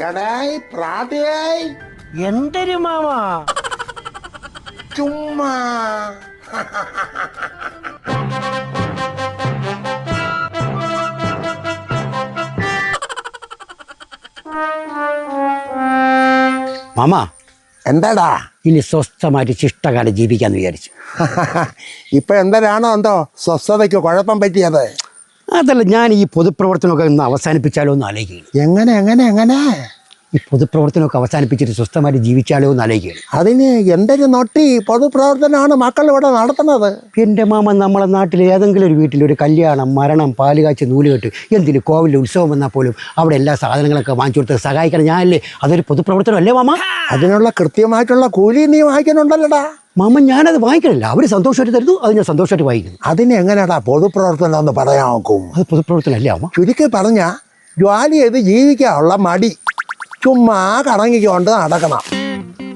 എടായി പ്രാതയായി. എന്തൊരു മാമ? ചുമ്മാ. മാമ എന്താടാ? ഇനി സ്വസ്ഥമായിട്ട് ശിഷ്ടകാലം ജീവിക്കാന്ന് വിചാരിച്ചു. ഇപ്പൊ എന്തരാണോ എന്തോ സ്വസ്ഥതയ്ക്ക് കുഴപ്പം പറ്റിയത്. അതല്ല ഞാൻ ഈ പൊതുപ്രവർത്തനമൊക്കെ ഒന്ന് അവസാനിപ്പിച്ചാലോ എന്ന് ആലോചിക്കുകയാണ്. എങ്ങനെ എങ്ങനെ എങ്ങനെ? ഈ പൊതുപ്രവർത്തനമൊക്കെ അവസാനിപ്പിച്ചിട്ട് സ്വസ്ഥമായിട്ട് ജീവിച്ചാലോ എന്ന് ആലോചിക്കുകയാണ്. അതിന് എന്തൊരു നൊട്ടി പൊതുപ്രവർത്തനമാണ് മക്കൾ ഇവിടെ നടത്തുന്നത്? എന്റെ മാമ നമ്മളെ നാട്ടിൽ ഏതെങ്കിലും ഒരു വീട്ടിൽ ഒരു കല്യാണം മരണം പാൽ നൂലുകെട്ട് നൂൽ കെട്ട് എന്തിന് കോവിലെ ഉത്സവം വന്നാൽ പോലും അവിടെ എല്ലാ സാധനങ്ങളൊക്കെ വാങ്ങിച്ചു കൊടുത്ത് സഹായിക്കണം. ഞാനല്ലേ അതൊരു പൊതുപ്രവർത്തനം അല്ലേ മാമ? അതിനുള്ള കൃത്യമായിട്ടുള്ള കൂലി നീ വാങ്ങിക്കുന്നുണ്ടല്ലോടാ. മാമ ഞാനത് വാങ്ങിക്കണില്ല. അവർ സന്തോഷമായിട്ട് തരുന്നു അത് ഞാൻ സന്തോഷമായിട്ട് വായിക്കുന്നു അതിന് എങ്ങനെയാടാ പൊതുപ്രവർത്തനം എന്ന് പറയാൻ നോക്കും? അത് പൊതുപ്രവർത്തനം അല്ലേ അമ്മ ചുരുക്കി പറഞ്ഞ ജോലി ചെയ്ത് ജീവിക്കാനുള്ള മടി. ചുമ്മാ കറങ്ങിക്കൊണ്ട് നടക്കണം.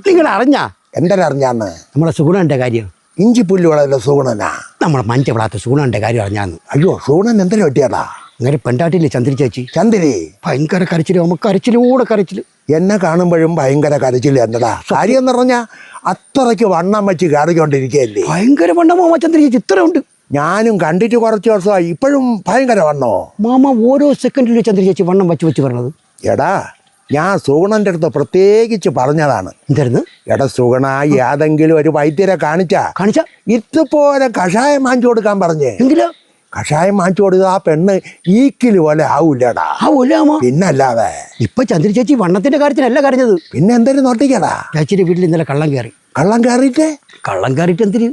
നിങ്ങൾ അറിഞ്ഞാ എന്തൊരറിഞ്ഞാന്ന് നമ്മളെ സുഗുണന്റെ കാര്യം. ഇഞ്ചിപ്പുല്ല് വളരെ സുഗുണനാ? നമ്മളെ മഞ്ച വിളാത്ത സുഗുണന്റെ കാര്യം അറിഞ്ഞാന്ന്. അയ്യോ സുഗുണൻ എന്തിനു പറ്റിയാടാ? അങ്ങനെ പെണ്ടാട്ടില്ലേ ചന്ദ്രി ചേച്ചി? ചന്ദ്രി? ഭയങ്കര കരച്ചിൽ നമുക്ക് കരച്ചിലൂടെ കരച്ചിൽ. എന്നെ കാണുമ്പോഴും ഭയങ്കര കരച്ചില്ല എന്നടാ കാര്യം എന്ന് പറഞ്ഞാൽ അത്രയ്ക്ക് വണ്ണം വെച്ച് കയറിക്കൊണ്ടിരിക്കുകയല്ലേ? ഭയങ്കര വണ്ണം മാമ ചിത്രമുണ്ട് ഞാനും കണ്ടിട്ട് കുറച്ച് വർഷമായി. ഇപ്പോഴും ഭയങ്കര വണ്ണോ? മാമ ഓരോ സെക്കൻഡിലും ചന്ദ്ര ചേച്ചി വണ്ണം വച്ച് വെച്ച് പറഞ്ഞത് എടാ ഞാൻ സുഗണന്റെ അടുത്ത് പ്രത്യേകിച്ച് പറഞ്ഞതാണ്. എന്തായിരുന്നു എടാ സുഗണ ഏതെങ്കിലും ഒരു വൈദ്യരെ കാണിച്ചാ. കാണിച്ച? ഇതുപോലെ കഷായം വാങ്ങിച്ചു കൊടുക്കാൻ പറഞ്ഞേ. എങ്കിലോ കഷായം വാങ്ങിച്ചു കൊടുത്ത ആ പെണ്ണ് ഈക്കിൽ പോലെ ആവൂലടാ ആവൂല പിന്നല്ലാതെ. ഇപ്പൊ ചന്ദ്രി ചേച്ചി വണ്ണത്തിന്റെ കാര്യത്തിനല്ല കരഞ്ഞത്. പിന്നെ എന്തായാലും നോട്ടിക്കടാ? ചേച്ചിയുടെ വീട്ടിൽ ഇന്നലെ കള്ളം കയറി. കള്ളം കയറിയിട്ട്? കള്ളം കയറിയിട്ട് എന്തിന്?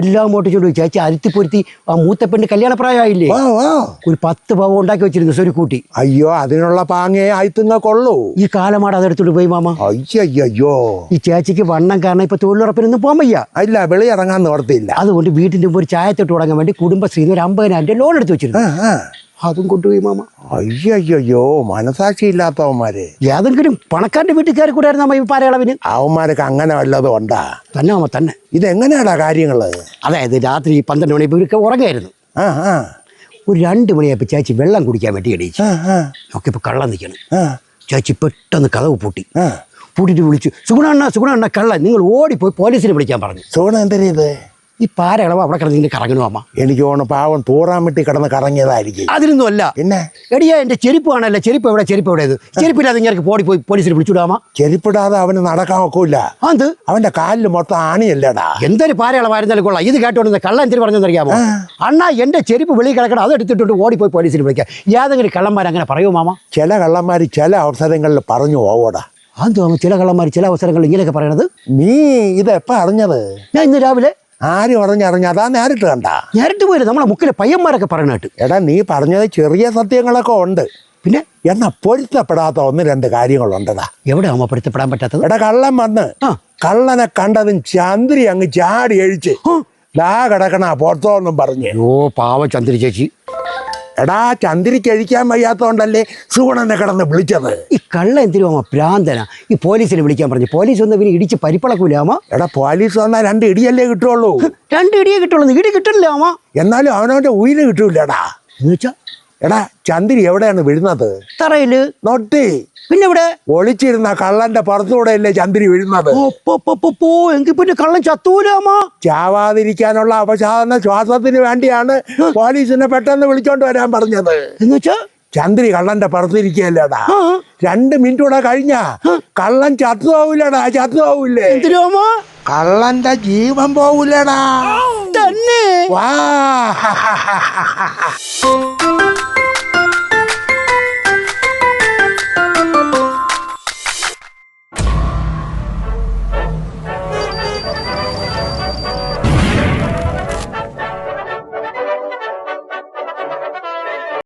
എല്ലാം ഓട്ടിച്ചോണ്ട് പോയി. ചേച്ചി അരുത്തി പൊരുത്തി ആ മൂത്ത പെണ്ണ് കല്യാണ പ്രായമായില്ലേ? ഓ ഓ. ഒരു പത്ത് പവ ഉണ്ടാക്കി വെച്ചിരുന്നു കൂട്ടി. അയ്യോ അതിനുള്ള പാങ്ങേ ആയിത്തുങ്ങൾക്കുള്ളൂ ഈ കാലമാട് അതെടുത്തോണ്ട് പോയി മാമ. അയ്യോ ഈ ചേച്ചിക്ക് വണ്ണം കാരണം ഇപ്പൊ തൊഴിലുറപ്പിനൊന്നും പോകാൻ വയ്യ. അല്ല വെളി ഇറങ്ങാൻ നോർത്തില്ല അതുകൊണ്ട് വീട്ടിന്റെ മുമ്പ് ഒരു ചായത്തോട്ട് തുടങ്ങാൻ വേണ്ടി കുടുംബശ്രീന്ന് ഒരു അമ്പതിനായിരം രൂപ ലോൺ എടുത്ത് വെച്ചിരുന്നു. അതും കൊണ്ടുപോയി മാമ. അയ്യോ മനസാക്ഷി ഇല്ലാത്തവന്മാരെ ഏതെങ്കിലും പണക്കാരന്റെ വീട്ടിൽ കയറി കൂടായിരുന്നു മാമ ഈ പാരയളവിന് അവന്മാരൊക്കെ അങ്ങനെ വല്ലതും ഉണ്ടാ? തന്നെ അമ്മ തന്നെ. ഇത് ഇതെങ്ങനെയാടാ കാര്യങ്ങൾ അതായത് രാത്രി പന്ത്രണ്ട് മണി ഇവരൊക്കെ ഉറങ്ങായിരുന്നു. ആ ആ. ഒരു രണ്ട് മണിയായപ്പോൾ ചേച്ചി വെള്ളം കുടിക്കാൻ വേണ്ടി എണീച്ചു. നോക്കിയപ്പോൾ കള്ളം നിൽക്കണം. ചേച്ചി പെട്ടെന്ന് കഥവ് പൂട്ടി. പൂട്ടിട്ട് വിളിച്ചു സുഗുണ സുഗുണ കള്ളൻ. നിങ്ങൾ ഓടിപ്പോയി പോലീസിനെ വിളിക്കാൻ പറഞ്ഞു. സോണ എന്തരീത് ഈ പാരകളവ അവിടെ കിടന്നിങ്ങനെ കറങ്ങണോ അമ്മ. എനിക്ക് തോന്നുന്നു പാവം തൂറാൻ വെട്ടി കിടന്ന് കറങ്ങിയതായിരിക്കും. അതിനൊന്നും അല്ല. പിന്നെ? എടിയാ എന്റെ ചെരുപ്പ് കാണല്ല ചെരുപ്പ് എവിടെ? ചെരുപ്പ് എവിടെ ചെരുപ്പില്ലാതെ ഇങ്ങനെ പോടി പോയി പോലീസിൽ വിളിച്ചുവിടാമ ചെരുപ്പിടാതെ അവന് നടക്കാൻ ഒക്കില്ല. അത് അവന്റെ കാലിൽ മൊത്തം ആണിയല്ലേടാ. എന്തൊരു പാരകളവായിരുന്നാലും കൊള്ളാം. ഇത് കേട്ടോണ്ട് കള്ളം എന്തിനു പറഞ്ഞെന്നറിയാമോ അണ്ണാ എന്റെ ചെരുപ്പ് വെളിയിൽ കിടക്കണം അത് എടുത്തിട്ടുണ്ട് ഓടിപ്പോയി പോലീസിൽ വിളിക്കാം. ഏതെങ്കിലും കള്ളന്മാർ അങ്ങനെ പറയൂ മാമ? ചില കള്ളന്മാർ ചില അവസരങ്ങളിൽ പറഞ്ഞു പോവോടാ. അത് ചില കള്ളന്മാർ ചില അവസരങ്ങളിൽ ഇങ്ങനെയൊക്കെ പറയണത്? നീ ഇത് അറിഞ്ഞത്? ഞാൻ ഇന്ന് രാവിലെ ആരും അറിഞ്ഞറിഞ്ഞ അതാ നേരിട്ട് കണ്ട. നേരിട്ട് പോയില്ല നമ്മളെ മുക്കിലെ പയ്യന്മാരൊക്കെ പറയണ കേട്ട്. എടാ നീ പറഞ്ഞത് ചെറിയ സത്യങ്ങളൊക്കെ ഉണ്ട്. പിന്നെ എന്നാ പൊരുത്തപ്പെടാത്ത ഒന്ന് രണ്ട് കാര്യങ്ങളുണ്ടതാ എവിടെ ആവുമ്പോ പൊരുത്തപ്പെടാൻ പറ്റാത്തത്? എടാ കള്ളൻ വന്ന്. കള്ളനെ കണ്ടതും ചന്ദ്രി അങ്ങ് ചാടി അഴിച്ച് ദാ കിടക്കണ പുറത്തോന്നും പറഞ്ഞു. ഓ പാവ ചന്ദ്രി ചേച്ചി. എടാ ചന്ദ്രിക്ക് കഴിക്കാൻ വയ്യാത്തോണ്ടല്ലേ സുഗുണനെ കിടന്ന് വിളിച്ചത്. ഈ കള്ള എന്തിനു അമ്മ ഭ്രാന്തന? ഈ പോലീസിനെ വിളിക്കാൻ പറഞ്ഞു. പോലീസ് വന്ന് പിന്നെ ഇടിച്ച് പരിപ്പളക്കൂല അമ്മ എടാ പോലീസ് വന്നാൽ രണ്ട് ഇടിയല്ലേ കിട്ടുള്ളൂ. രണ്ട് ഇടിയേ കിട്ടുള്ളൂ. ഇടി കിട്ടില്ല അമ്മ എന്നാലും അവനവന്റെ ഉയിര് കിട്ടൂലടാ എന്ന് വെച്ചാ എടാ ചന്ദ്രി എവിടെയാണ് വീഴുന്നത്? തറയിൽ. നൊട്ടി. പിന്നെ ഇവിടെ ഒളിച്ചിരുന്ന കള്ളന്റെ പുറത്തൂടെയല്ലേ ചന്ദ്രി വീഴുന്നത്? എങ്കിൽ പിന്നെ കള്ളൻ ചത്തൂല അമ്മ. ചാവാതിരിക്കാനുള്ള അവസാദന ശ്വാസത്തിന് വേണ്ടിയാണ് പോലീസിനെ പെട്ടെന്ന് വിളിച്ചോണ്ട് വരാൻ പറഞ്ഞത്. എന്ന് വെച്ചാ? ചന്ദ്രി കള്ളന്റെ പുറത്തിരിക്കുകയല്ലേടാ? രണ്ട് മിനിറ്റ് കൂടെ കഴിഞ്ഞ കള്ളൻ ചത്തു പോവില്ലടാ ചത്തു പോവില്ലേ എന്തിനും കള്ളന്റെ ജീവൻ പോവില്ലടാ. തന്നെ. വാ.